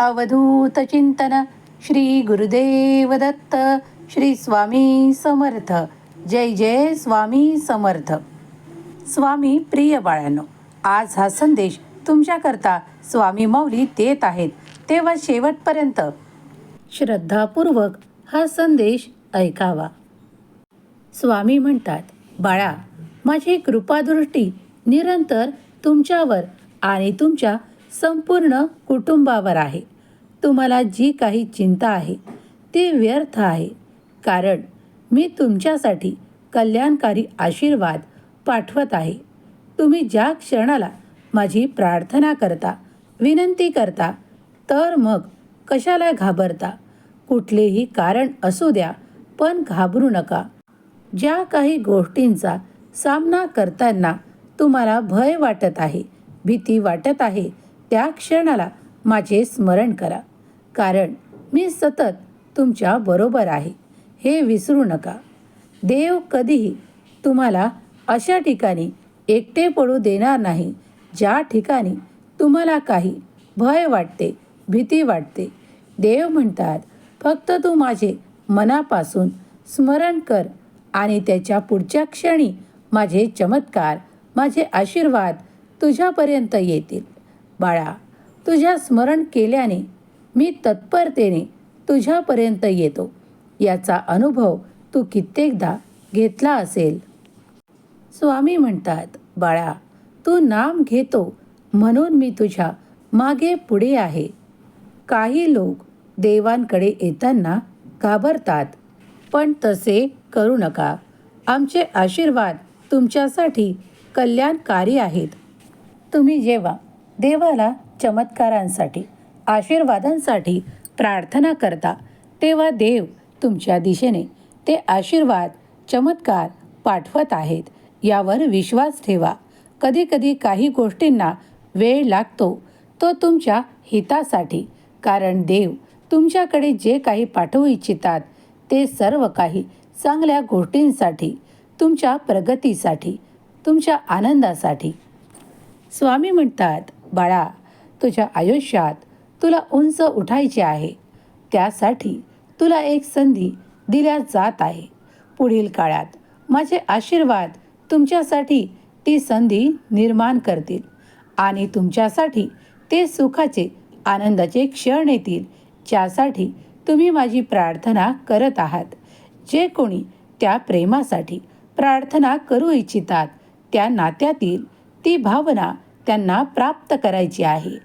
अवधूत चिंतन श्री गुरुदेव दत्त श्री स्वामी समर्थ. जय जय स्वामी समर्थ. स्वामी प्रिय बाळांनो आज हा संदेश तुमच्याकरता स्वामी माऊली देत आहेत. तेव्हा शेवटपर्यंत श्रद्धापूर्वक हा संदेश ऐकावा. स्वामी म्हणतात बाळा माझी कृपादृष्टी निरंतर तुमच्यावर आणि तुमच्या संपूर्ण कुटुंबावर आहे. तुम्हाला जी काही चिंता आहे ती व्यर्थ आहे. कारण मी तुमच्यासाठी कल्याणकारी आशीर्वाद पाठवत आहे. तुम्ही ज्या क्षणाला माझी प्रार्थना करता विनंती करता तर मग कशाला घाबरता? कुठलेही कारण असू द्या पण घाबरू नका. ज्या काही गोष्टींचा सामना करताना तुम्हाला भय वाटत आहे भीती वाटत आहे त्या क्षणाला माझे स्मरण करा. कारण मी सतत तुमच्या बरोबर आहे. हे विसरू नका. देव कधीही तुम्हाला अशा ठिकाणी एकटे पडू देणार नाही ज्या ठिकाणी तुम्हाला काही भय वाटते भीती वाटते. देव म्हणतात फक्त तू माझे मनापासून स्मरण कर आणि त्याच्या पुढच्या क्षणी माझे चमत्कार माझे आशीर्वाद तुझ्यापर्यंत येतील. बाळा तुझ्या स्मरण केल्याने मी तत्परतेने तुझ्यापर्यंत येतो. याचा अनुभव तू कित्येकदा घेतला असेल. स्वामी म्हणतात बाळा तू नाम घेतो म्हणून मी तुझ्या मागे पुढे आहे. काही लोक देवांकडे येताना घाबरतात पण तसे करू नका. आमचे आशीर्वाद तुमच्यासाठी कल्याणकारी आहेत. तुम्ही जेव्हा देवाला चमत्कारांसाठी आशीर्वादांसाठी प्रार्थना करता तेव्हा देव तुमच्या दिशेने ते आशीर्वाद चमत्कार पाठवत आहेत. यावर विश्वास ठेवा. कधीकधी काही गोष्टींना वेळ लागतो तो तुमच्या हितासाठी कारण देव तुमच्याकडे जे काही पाठवू इच्छितात ते सर्व काही चांगल्या गोष्टींसाठी तुमच्या प्रगतीसाठी तुमच्या आनंदासाठी. स्वामी म्हणतात बाळा तुझ्या आयुष्यात तुला उंच उठायचे आहे. त्यासाठी तुला एक संधी दिल्या जात आहे. पुढील काळात माझे आशीर्वाद तुमच्यासाठी ती संधी निर्माण करतील आणि तुमच्यासाठी ते सुखाचे आनंदाचे क्षण येतील ज्यासाठी तुम्ही माझी प्रार्थना करत आहात. जे कोणी त्या प्रेमासाठी प्रार्थना करू इच्छितात त्या नात्यातील ती भावना त्यांना प्राप्त करायची आहे.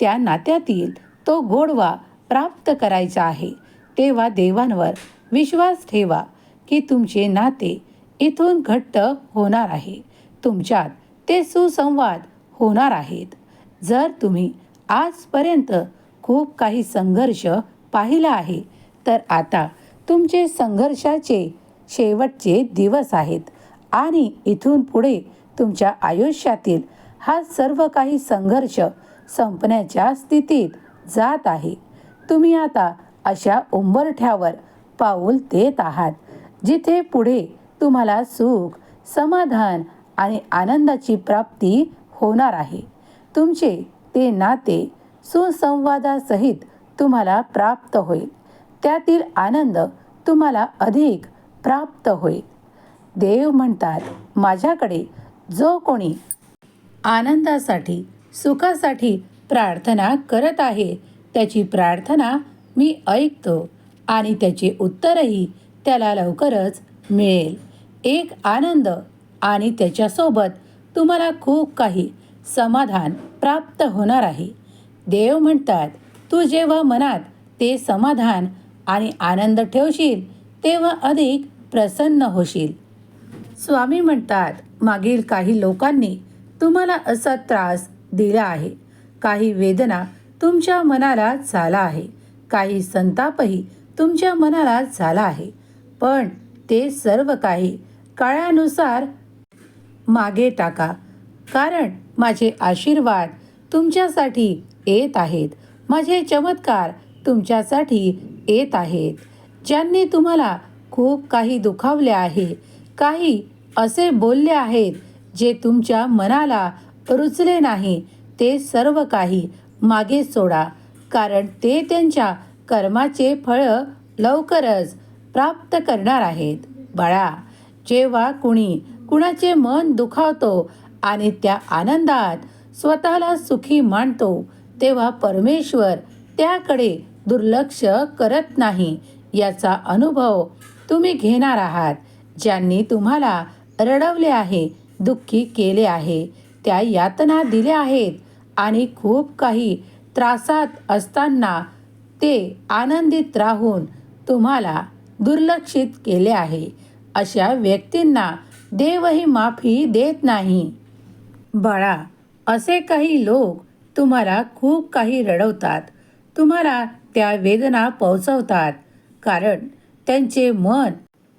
त्या नात्यातील तो गोडवा प्राप्त करायचा आहे. तेव्हा देवांवर विश्वास ठेवा की तुमचे नाते इथून घट्ट होणार आहे. तुमच्यात ते सुसंवाद होणार आहेत. जर तुम्ही आजपर्यंत खूप काही संघर्ष पाहिला आहे तर आता तुमचे संघर्षाचे शेवटचे दिवस आहेत आणि इथून पुढे तुमच्या आयुष्यातील हा सर्व काही संघर्ष संपण्याच्या स्थितीत जात आहे. तुम्ही आता अशा उंबरठ्यावर पाऊल देत आहात जिथे पुढे तुम्हाला सुख समाधान आणि आनंदाची प्राप्ती होणार आहे. तुमचे ते नाते सुसंवादासहित तुम्हाला प्राप्त होईल. त्यातील आनंद तुम्हाला अधिक प्राप्त होईल. देव म्हणतात माझ्याकडे जो कोणी आनंदासाठी सुखासाठी प्रार्थना करत आहे. त्याची प्रार्थना मी ऐकतो आणि त्याचे उत्तरही त्याला लवकरच मिळेल. एक आनंद आणि त्याच्यासोबत तुम्हाला खूप काही समाधान प्राप्त होणार आहे. देव म्हणतात तू जेव्हा मनात ते समाधान आणि आनंद ठेवशील तेव्हा अधिक प्रसन्न होशील. स्वामी म्हणतात मागील काही लोकांनी तुम्हाला असा त्रास दिला आहे. काही वेदना तुमच्या मनाला झाला आहे. काही संतापही तुमच्या मनाला झाला आहे. पण ते सर्व काही काळानुसार मागे टाका. कारण माझे आशीर्वाद तुमच्यासाठी येत आहेत. माझे चमत्कार तुमच्यासाठी येत आहेत. ज्यांनी तुम्हाला खूप काही दुखावले आहे काही असे बोलले आहेत जे तुमच्या मनाला रुचले नाही ते सर्व काही मागे सोडा. कारण ते त्यांच्या कर्माचे फळ लवकरच प्राप्त करणार आहेत. बाळा जेव्हा कुणी कुणाचे मन दुखावतो आणि त्या आनंदात स्वतःला सुखी मानतो तेव्हा परमेश्वर त्याकडे दुर्लक्ष करत नाही. याचा अनुभव तुम्ही घेणार आहात ज्यांनी तुम्हाला रडवले आहे. दुःखी केले आहे. त्या यातना दिल्या आहेत आणि खूप काही त्रासात असताना ते आनंदित राहून तुम्हाला दुर्लक्षित केले आहे. अशा व्यक्तींना देवही माफी देत नाही. बाळा असे काही लोक तुम्हाला खूप काही रडवतात. तुम्हाला त्या वेदना पोचवतात कारण त्यांचे मन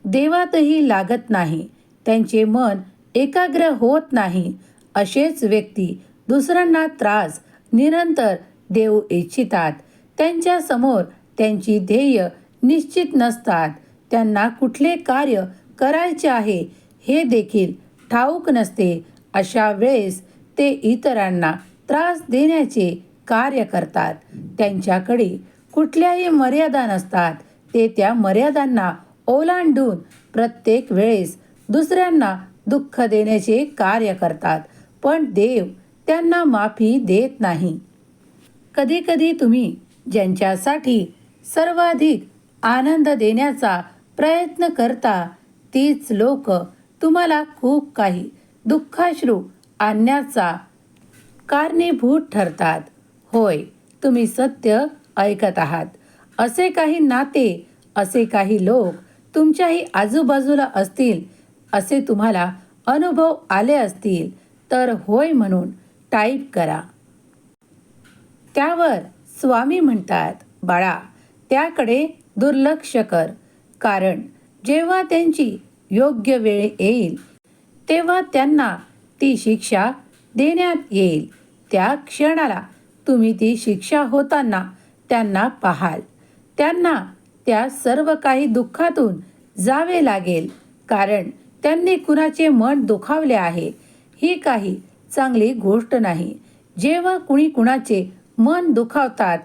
देवातही लागत नाही. त्यांचे मन एकाग्र होत नाही असेच व्यक्ती दुसऱ्यांना त्रास निरंतर देऊ इच्छितात. त्यांच्यासमोर त्यांची ध्येय निश्चित नसतात. त्यांना कुठले कार्य करायचे आहे हे देखील ठाऊक नसते. अशा वेळेस ते इतरांना त्रास देण्याचे कार्य करतात. त्यांच्याकडे कुठल्याही मर्यादा नसतात. ते त्या मर्यादांना ओलांडून प्रत्येक वेळेस दुसऱ्यांना दुःख देण्याचे कार्य करतात. पण देव त्यांना माफी देत नाही. कधीकधी तुम्ही ज्यांच्यासाठी सर्वाधिक आनंद देण्याचा प्रयत्न करता तीच लोक तुम्हाला खूप काही दुःखाश्रू आणण्याचा कारणीभूत ठरतात. होय तुम्ही सत्य ऐकत आहात. असे काही नाते असे काही लोक तुमच्याही आजूबाजूला असतील असे तुम्हाला अनुभव आले असतील तर होय म्हणून टाईप करा. त्यावर स्वामी म्हणतात बाळा त्याकडे दुर्लक्ष कर कारण जेव्हा त्यांची योग्य वेळ येईल तेव्हा त्यांना ती शिक्षा देण्यात येईल. त्या क्षणाला तुम्ही ती शिक्षा होताना त्यांना पाहाल. त्यांना त्या सर्व काही दुःखातून जावे लागेल कारण त्यांनी कुणाचे मन दुखावले आहे ही काही चांगली गोष्ट नाही. जेव्हा कुणी कुणाचे मन दुखावतात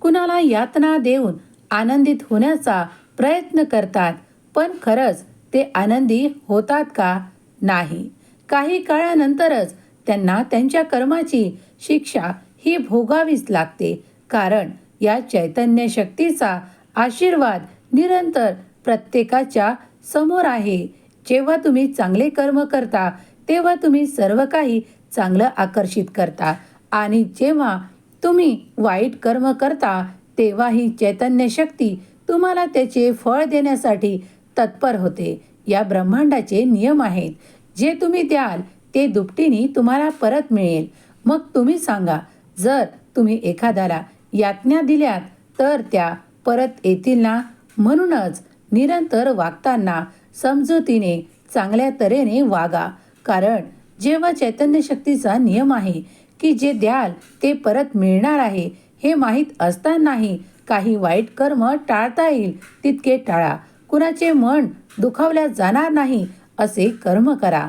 कुणाला यातना देऊन आनंदित होण्याचा प्रयत्न करतात पण खरंच ते आनंदी होतात का? नाही. काही काळानंतरच त्यांना त्यांच्या कर्माची शिक्षा ही भोगावीच लागते कारण या चैतन्य शक्तीचा आशीर्वाद निरंतर प्रत्येकाच्या समोर आहे. जेव्हा तुम्ही चांगले कर्म करता तेव्हा तुम्ही सर्व काही चांगलं आकर्षित करता. आणि जेव्हा तुम्ही वाईट कर्म करता तेव्हा ही चैतन्य शक्ती तुम्हाला त्याचे फळ देण्यासाठी तत्पर होते. या ब्रह्मांडाचे नियम आहेत. जे तुम्ही द्याल ते दुपटीने तुम्हाला परत मिळेल. मग तुम्ही सांगा जर तुम्ही एखाद्याला यातना दिल्यात तर त्या परत येतील ना? म्हणूनच निरंतर वागताना समजुतीने चांगल्या तऱ्हेने वागा. कारण जेव्हा चैतन्य शक्तीचा नियम आहे की जे द्याल ते परत मिळणार आहे हे माहीत असतानाही काही वाईट कर्म टाळता येईल तितके टाळा. कुणाचे मन दुखावल्या जाणार नाही असे कर्म करा.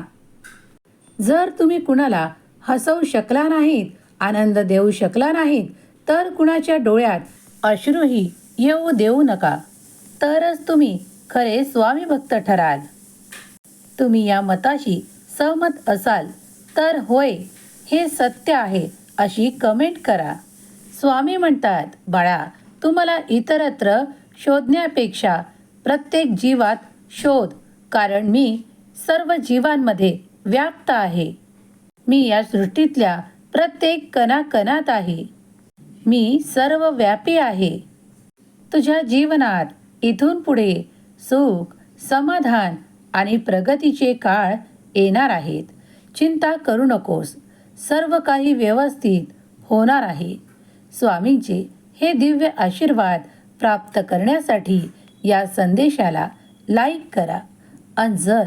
जर तुम्ही कुणाला हसवू शकला नाहीत आनंद देऊ शकला नाहीत तर कुणाच्या डोळ्यात अश्रूही येऊ देऊ नका. तरच तुम्ही खरे स्वामी भक्त ठराल. तुम्ही या मताशी सहमत असाल तर होय हे सत्य आहे अशी कमेंट करा. स्वामी म्हणतात बाळा तुम्हाला इतरत्र शोधण्यापेक्षा प्रत्येक जीवात शोध कारण मी सर्व जीवांमध्ये व्याप्त आहे. मी या सृष्टीतल्या प्रत्येक कणाकणात आहे. मी सर्व व्यापी आहे. तुझ्या जीवनात इथून पुढे सुख समाधान आणि प्रगतीचे काळ येणार आहेत. चिंता करू नकोस. सर्व काही व्यवस्थित होणार आहे. स्वामींचे हे दिव्य आशीर्वाद प्राप्त करण्यासाठी या संदेशाला लाईक करा. आणि जर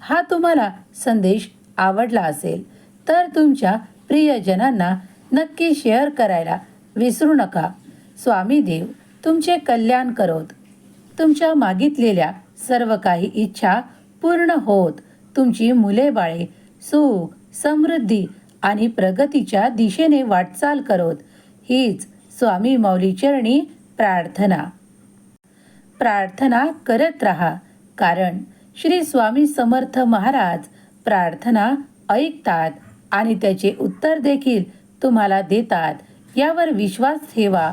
हा तुम्हाला संदेश आवडला असेल तर तुमच्या प्रियजनांना नक्की शेअर करायला विसरू नका. स्वामी देव तुमचे कल्याण करोत. तुमच्या मागितलेल्या सर्व काही इच्छा पूर्ण होत. तुमची मुले बाळे सुख समृद्धी आणि प्रगतीच्या दिशेने वाटचाल करोत. हीच स्वामी माऊलीचरणी प्रार्थना. प्रार्थना करत राहा कारण श्री स्वामी समर्थ महाराज प्रार्थना ऐकतात आणि त्याचे उत्तर देखील तुम्हाला देतात यावर विश्वास ठेवा.